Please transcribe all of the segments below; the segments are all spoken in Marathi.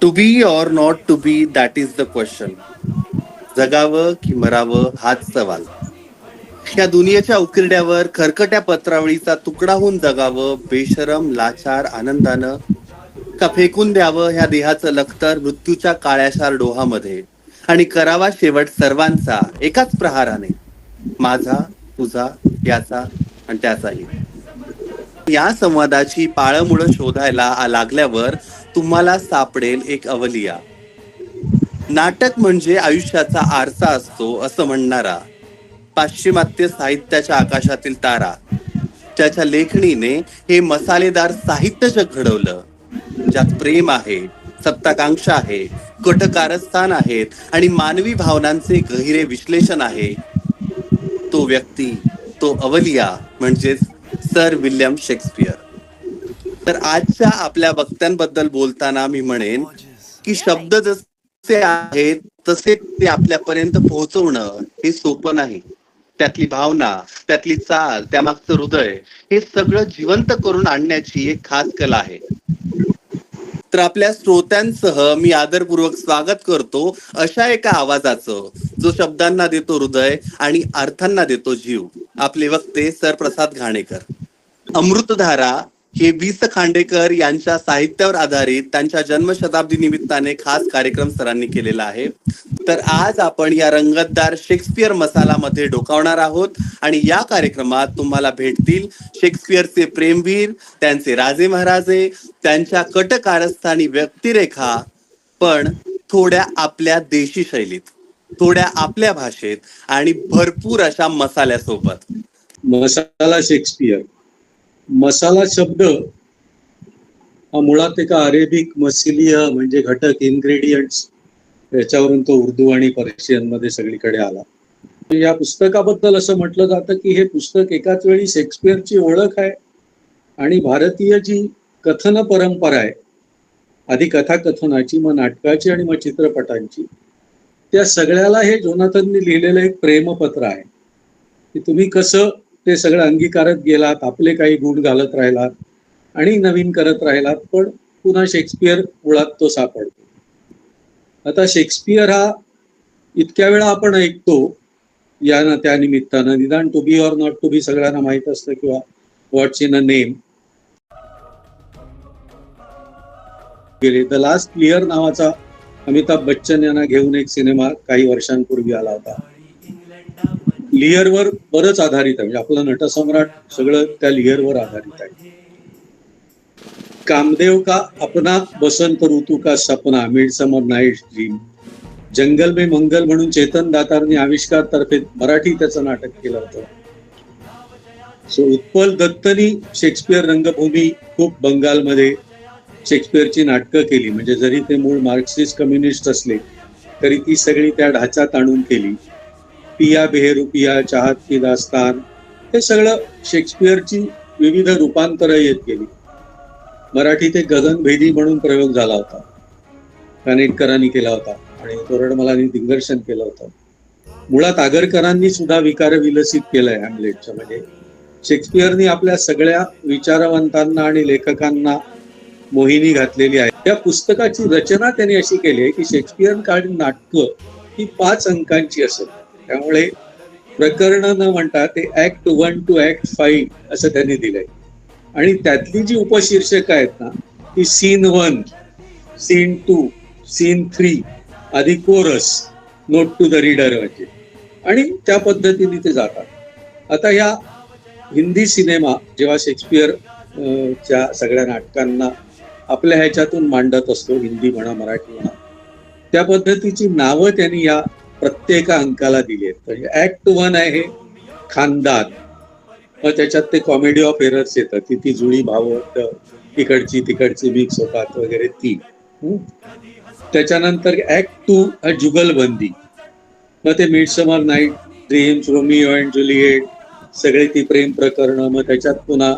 To be or not to be that is the question जगावं की मरावं हाच सवाल. या दुनियेच्या उकिरड्यावर खरकट्या पत्रावळीचा तुकडा होऊन जगावं बेशरम लाचार आनंदानं का फेकून द्यावं ह्या देहाचं लखतर मृत्यूच्या काळ्याशार डोहामध्ये? आणि करावा शेवट सर्वांचा एकाच प्रहाराने माझा तुझा याचा आणि त्याचाही. या संवादाची पाळमुळं शोधायला लागल्यावर तुम्हाला सापडेल एक अवलिया. नाटक म्हणजे आयुष्याचा आरसा असतो असं म्हणणारा. पाश्चिमात्य साहित्याच्या आकाशातील तारा. त्याच्या लेखणीने हे मसालेदार साहित्य जग घडवलं. ज्यात प्रेम आहे सत्ताकांक्षा आहे कटकारस्थान आहेत आणि मानवी भावनांचे गहिरे विश्लेषण आहे. तो व्यक्ती तो अवलिया म्हणजेच सर विल्यम शेक्सपियर. तर आजच्या आपल्या वक्त्यांबद्दल बोलताना मी म्हणेन की शब्द जसे आहेत तसे ते आपल्यापर्यंत पोहोचवणं हे सोपं नाही. त्यातली भावना त्यातली चाल त्यामागचं हृदय हे सगळं जिवंत करून आणण्याची एक खास कला आहे. तर आपल्या श्रोत्यांसह मी आदरपूर्वक स्वागत करतो अशा एका आवाजाचं जो शब्दांना देतो हृदय आणि अर्थांना देतो जीव. आपले वक्ते सर प्रसाद घाणेकर. अमृतधारा हे वीस खांडेकर यांच्या साहित्यावर आधारित त्यांच्या जन्मशताब्दी निमित्ताने खास कार्यक्रम सरांनी केलेला आहे. तर आज आपण या रंगतदार शेक्सपियर मसालामध्ये डोकावणार आहोत आणि या कार्यक्रमात तुम्हाला भेटतील शेक्सपियरचे प्रेमवीर त्यांचे राजे महाराजे त्यांच्या कटकारस्थानी व्यक्तिरेखा पण थोड्या आपल्या देशी शैलीत थोड्या आपल्या भाषेत आणि भरपूर अशा मसाल्यासोबत. मसाला शेक्सपियर. मसाला शब्द हा मुळात एका अरेबिक मसिलिय म्हणजे घटक इन्ग्रेडियंट्स याच्यावरून तो उर्दू आणि पर्शियनमध्ये सगळीकडे आला. या पुस्तकाबद्दल असं म्हटलं जातं की हे पुस्तक एकाच वेळी शेक्सपियरची ओळख आहे आणि भारतीय जी कथन परंपरा आहे आधी कथाकथनाची मग नाटकाची आणि मग चित्रपटांची त्या सगळ्याला हे जोनाथननी लिहिलेलं एक प्रेमपत्र आहे. की तुम्ही कसं ते सगळं अंगीकारत गेलात आपले काही गुण घालत राहिलात आणि नवीन करत राहिलात पण पुन्हा शेक्सपियर मुळात तो सापडतो. आता शेक्सपियर हा इतक्या वेळा आपण ऐकतो या ना त्या निमित्तानं. निदान to be or not to be सगळ्यांना माहीत असतं किंवा व्हॉट्स इन अ नेम गेले. द लास्ट क्लिअर नावाचा अमिताभ बच्चन यांना घेऊन एक सिनेमा काही वर्षांपूर्वी आला होता. लिअरवर बरंच आधारित आहे. म्हणजे आपलं नटसम्राट सगळं त्या लिअरवर आधारित आहे. कामदेव का Apna Basant Ritu ka Sapna midsummer night dream Jungle mein Mangal म्हणून चेतन दातारनी आविष्कार तर्फे मराठी त्याचं नाटक केलं होतं. सो उत्पल दत्तनी शेक्सपियर रंगभूमी खूप बंगालमध्ये शेक्सपियरची नाटकं केली. म्हणजे जरी ते मूळ मार्क्सिस्ट कम्युनिस्ट असले तरी ती सगळी त्या ढाच्यात आणून केली. पिया बेहरूपिया चाहत की दास्तान हे सगळं शेक्सपियरची विविध रूपांतरं येत गेली. मराठीत एक गगनभेदी म्हणून प्रयोग झाला होता. कानेटकरांनी केला होता आणि तोरडमलांनी दिग्दर्शन केलं होतं. मुळात आगरकरांनी सुद्धा विकार विलसित केलंय हॅमलेटच्या म्हणजे शेक्सपियरनी आपल्या सगळ्या विचारवंतांना आणि लेखकांना मोहिनी घातलेली आहे. या पुस्तकाची रचना त्यांनी अशी केली आहे की शेक्सपियर काळी नाटकं ही पाच अंकांची असत त्यामुळे प्रकरण न म्हणता ते act one to act five असं त्यांनी दिलंय. आणि त्यातली जी उपशीर्षक आहेत ना ती scene one scene two scene three आधी chorus note to the reader म्हणजे. आणि त्या पद्धतीने ते जातात. आता ह्या हिंदी सिनेमा जेव्हा शेक्सपियर च्या सगळ्या नाटकांना आपल्या ह्याच्यातून मांडत असतो हिंदी म्हणा मराठी म्हणा त्या पद्धतीची नावं त्यांनी या प्रत्येक अंकाला दिले आहेत. म्हणजे ऍक्ट वन आहे हे खानदान. मग त्याच्यात ते कॉमेडी ऑफ एरर्स येतात ती ती जुळी भावं तिकडची तिकडची मिक्स होतात वगैरे ती. त्याच्यानंतर ऍक्ट टू जुगलबंदी. मग ते midsummer night dreams Romeo and Juliet सगळी ती प्रेम प्रकरणं मग त्याच्यात पुन्हा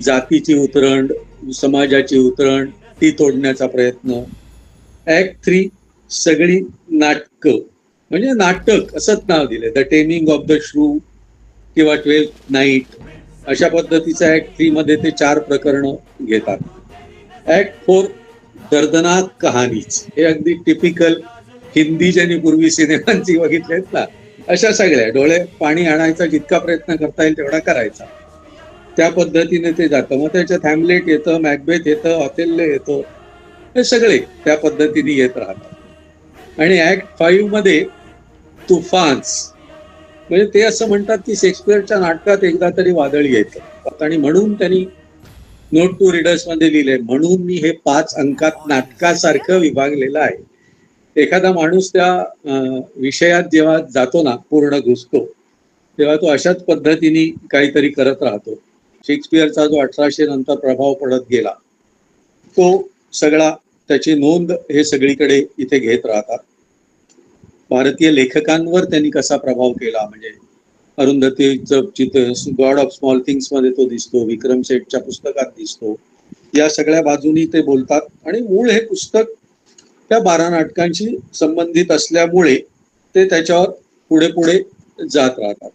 जातीची उतरण समाजाची उतरण ती तोडण्याचा प्रयत्न. ऍक्ट थ्री सगळी नाटकं. म्हणजे नाटक असंच नाव दिलं द टेमिंग ऑफ द श्रू किंवा ट्वेल्थ नाईट अशा पद्धतीचं ऍक्ट थ्री मध्ये ते चार प्रकरण घेतात. ऍक्ट फोर दर्दनाक कहाणीच. हे अगदी टिपिकल हिंदी ज्यांनी पूर्वी सिनेमांची बघितलेत ना अशा सगळ्या. डोळे पाणी आणायचा जितका प्रयत्न करता येईल तेवढा करायचा. त्या पद्धतीने ते जातं. मग त्याच्यात हॅमलेट येतं मॅकबेथ येतं हॉटेलले येतं. हे सगळे त्या पद्धतीने येत राहतात. आणि ऍक्ट फाईव्हमध्ये तुफान्स. म्हणजे ते असं म्हणतात की शेक्सपियरच्या नाटकात एकदा तरी वादळ येतं. आणि म्हणून त्यांनी नोट टू रीडर्समध्ये लिहिले. म्हणून मी हे पाच अंकात नाटकासारखं विभागलेलं आहे. एखादा माणूस त्या विषयात जेव्हा जातो ना पूर्ण घुसतो तेव्हा तो अशाच पद्धतीने काहीतरी करत राहतो. शेक्सपियरचा जो अठराशे नंतर प्रभाव पडत गेला तो सगळा त्याची नोंद हे सगळीकडे इथे घेत राहतात. भारतीय लेखकांवर त्यांनी कसा प्रभाव केला? म्हणजे अरुंधती चित्र गॉड ऑफ स्मॉल थिंग्समध्ये तो दिसतो विक्रम सेठच्या पुस्तकात दिसतो. या सगळ्या बाजूनी ते बोलतात आणि मूळ हे पुस्तक त्या बारा नाटकांशी संबंधित असल्यामुळे ते त्याच्यावर पुढे पुढे जात राहतात.